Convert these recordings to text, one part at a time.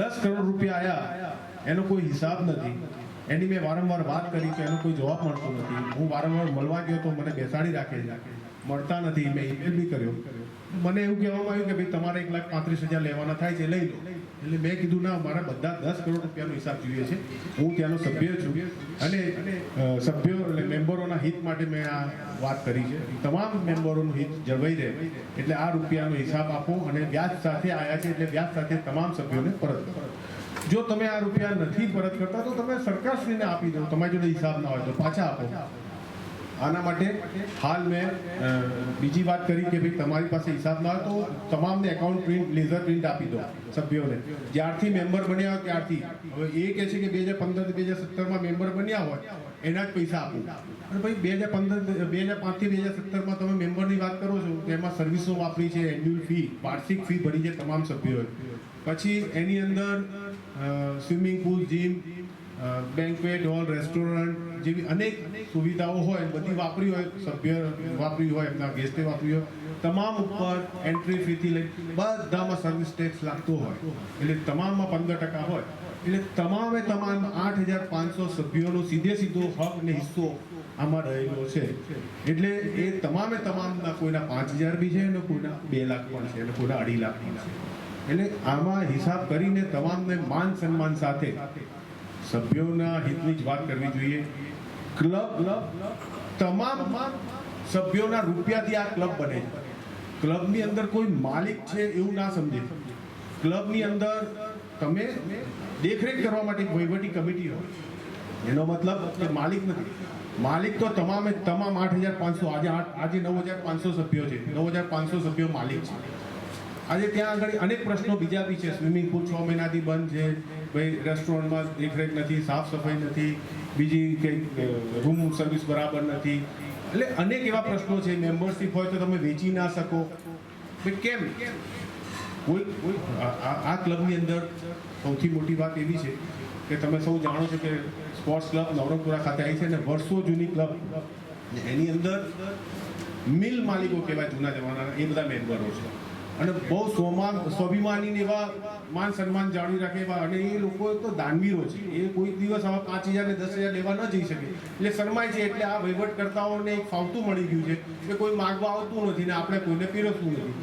દસ કરોડ રૂપિયા આયા, એનો કોઈ હિસાબ નથી. એની મેં વારંવાર વાત કરી તો એનો કોઈ જવાબ મળતો નથી. હું વારંવાર મળવા ગયો તો મને બેસાડી રાખે છે. મળતા નથી. મેં ઈમેલ બી કર્યો. મને એવું કહેવામાં આવ્યું કે ભાઈ તમારે એક લાખ પાંત્રીસ હજાર લેવાના થાય છે, લઈ લો. એટલે મેં કીધું, ના, મારા બધા દસ કરોડ રૂપિયાનો હિસાબ જોઈએ છે. હું ત્યાંનો સભ્ય છું. અને સભ્યો એટલે મેમ્બરોના હિત માટે મેં આ વાત કરી છે. તમામ મેમ્બરોનું હિત જળવાઈ રહે. એટલે આ રૂપિયાનો હિસાબ આપો અને વ્યાજ સાથે આવ્યા છે એટલે વ્યાજ સાથે તમામ સભ્યોને પરત કરો. જો તમે આ રૂપિયા નથી પરત કરતા, તો તમે સરકારશ્રીને આપી દો. તમારી જોડે હિસાબ ના હોય તો પાછા આપો. આના માટે હાલ મેં બીજી વાત કરી કે ભાઈ તમારી પાસે હિસાબ ના હોય તો તમામને એકાઉન્ટ પ્રિન્ટ લેઝર પ્રિન્ટ આપી દો સભ્યોને. જ્યારથી મેમ્બર બન્યા હોય ત્યારથી. હવે એ કહે છે કે બે હજાર પંદરથી બે હજાર સત્તરમાં મેમ્બર બન્યા હોય, એના જ પૈસા આપું. અને ભાઈ બે હજાર પંદર બે હજાર પાંચથી બે હજાર સત્તરમાં તમે મેમ્બરની વાત કરો છો એમાં સર્વિસો વાપરી છે એન્યુઅલ ફી વાર્ષિક ફી ભરી છે તમામ સભ્યોએ. પછી એની અંદર swimming pool gym banquet hall restaurant જેવી અનેક સુવિધાઓ હોય, બધી વાપરી હોય, સભ્ય વાપરી હોય, એમના ગેસ્ટે વાપરી હોય, તમામ ઉપર એન્ટ્રી ફીથી લઈ બધામાં સર્વિસ ટેક્સ લાગતો હોય. એટલે તમામમાં પંદર ટકા હોય. એટલે તમામે તમામ આઠ હજાર પાંચસો સભ્યોનો સીધે સીધો હક ને હિસ્સો આમાં રહેલો છે. એટલે એ તમામે તમામના કોઈના પાંચ હજાર બી છે અને કોઈના બે લાખ પણ છે અને કોઈના અઢી લાખ પણ છે. એટલે આમાં હિસાબ કરીને તમામને માન સન્માન સાથે સભ્યોના હિતની જ વાત કરવી જોઈએ. ક્લબ, તમામ સભ્યોના રૂપિયાથી આ ક્લબ બને ક્લબની અંદર કોઈ માલિક છે એવું ના સમજે. ક્લબની અંદર તમે દેખરેખ કરવા માટે વહીવટી કમિટી હોય એનો મતલબ કે માલિક નથી. માલિક તો તમામે તમામ આઠ હજાર પાંચસો, આજે આઠ, આજે નવ હજાર પાંચસો સભ્યો છે. નવ હજાર પાંચસો સભ્યો માલિક છે. આજે ત્યાં આગળ અનેક પ્રશ્નો બીજા બી છે. સ્વિમિંગ પુલ છ મહિનાથી બંધ છે. ભાઈ રેસ્ટોરન્ટમાં દેખરેખ નથી, સાફ સફાઈ નથી. બીજી કંઈક રૂમ સર્વિસ બરાબર નથી. એટલે અનેક એવા પ્રશ્નો છે. મેમ્બરશીપ હોય તો તમે વેચી ના શકો. કેમ? કોઈ કોઈ, આ ક્લબની અંદર સૌથી મોટી વાત એવી છે કે તમે સૌ જાણો છો કે સ્પોર્ટ્સ ક્લબ નવરંગપુરા ખાતે આવી છે અને વર્ષો જૂની ક્લબ એની અંદર મિલ માલિકો કહેવાય જૂના જમાનાના, એ બધા મેમ્બરો છે. અને બહુ સ્વમાન સ્વાભિમાની એવા માન સન્માન જાળવી રાખે એવા અને એ લોકો તો દાનવીરો છે. એ કોઈ દિવસ આવા પાંચ હજાર ને દસ હજાર લેવા ન જઈ શકે. એટલે શરમાય છે એટલે આ વહીવટકર્તાઓને એક ફાવતું મળી ગયું છે કે કોઈ માગવા આવતું નથી ને આપણે કોઈને પીરસવું નથી.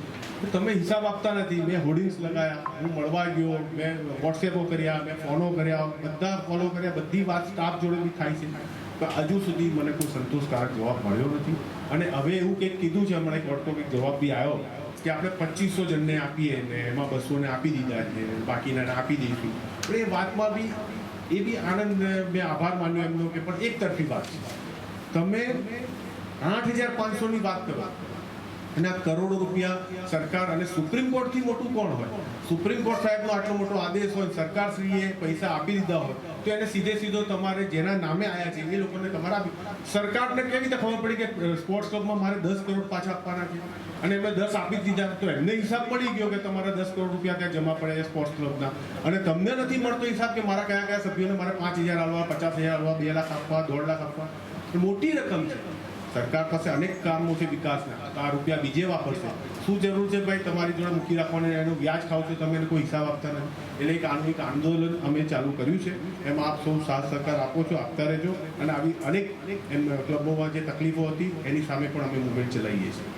તમે હિસાબ આપતા નથી. મેં હોર્ડિંગ્સ લગાયા, હું મળવા ગયો, મેં વોટ્સએપો કર્યા, મેં ફોનો કર્યા, બધા ફોલો કર્યા, બધી વાત સ્ટાફ જોડે બી થાય છે. પણ હજુ સુધી મને કોઈ સંતોષકારક જવાબ મળ્યો નથી. અને હવે એવું કંઈક કીધું છે, હમણાં એક ઓર્થોપિક જવાબ બી આવ્યો કે આપણે પચીસો જણને આપીએ ને એમાં બસોને આપી દીધા છે, બાકીનાને આપી દઈશું. પણ એ વાતમાં બી એ બી આનંદ મેં આભાર માન્યો એમનો કે પણ એક તરફી વાત છે. તમે આઠ હજાર પાંચસોની વાત કરો. અને આ કરોડો રૂપિયા સરકાર અને સુપ્રીમ કોર્ટથી મોટું કોણ હોય? સુપ્રીમ કોર્ટ સાહેબનો આટલો મોટો આદેશ હોય, સરકારશ્રીએ પૈસા આપી દીધા હોય, તો એને સીધે સીધો તમારે જેના નામે આવ્યા છે, એ લોકોને તમારા સરકારને કેવી રીતે ખબર પડી કે સ્પોર્ટ્સ ક્લબમાં મારે દસ કરોડ પાછા આપવાના છે? અને એમને દસ આપી દીધા, તો એમને હિસાબ પડી ગયો કે તમારા દસ કરોડ રૂપિયા ત્યાં જમા પડે સ્પોર્ટ્સ ક્લબના અને તમને નથી મળતો હિસાબ કે મારા કયા કયા સભ્યોને મારે પાંચ હજાર આપવા, પચાસ હજાર આપવા, બે લાખ આપવા, દોઢ લાખ આપવા? મોટી રકમ છે. સરકાર પાસે અનેક કામો છે વિકાસના તો આ રૂપિયા બીજે વાપરશે. શું જરૂર છે ભાઈ? તમારી જોડે મૂકી રાખવાની એનું વ્યાજ ખાવ છો, તમે એને કોઈ હિસાબ આપતા નથી. એટલે એક આનું આંદોલન અમે ચાલુ કર્યું છે. એમાં આપ સૌ સાથ સહકાર આપો છો, આપતા રહેજો. અને આવી અનેક એમ ક્લબોમાં જે તકલીફો હતી, એની સામે પણ અમે મુવમેન્ટ ચલાવીએ છીએ.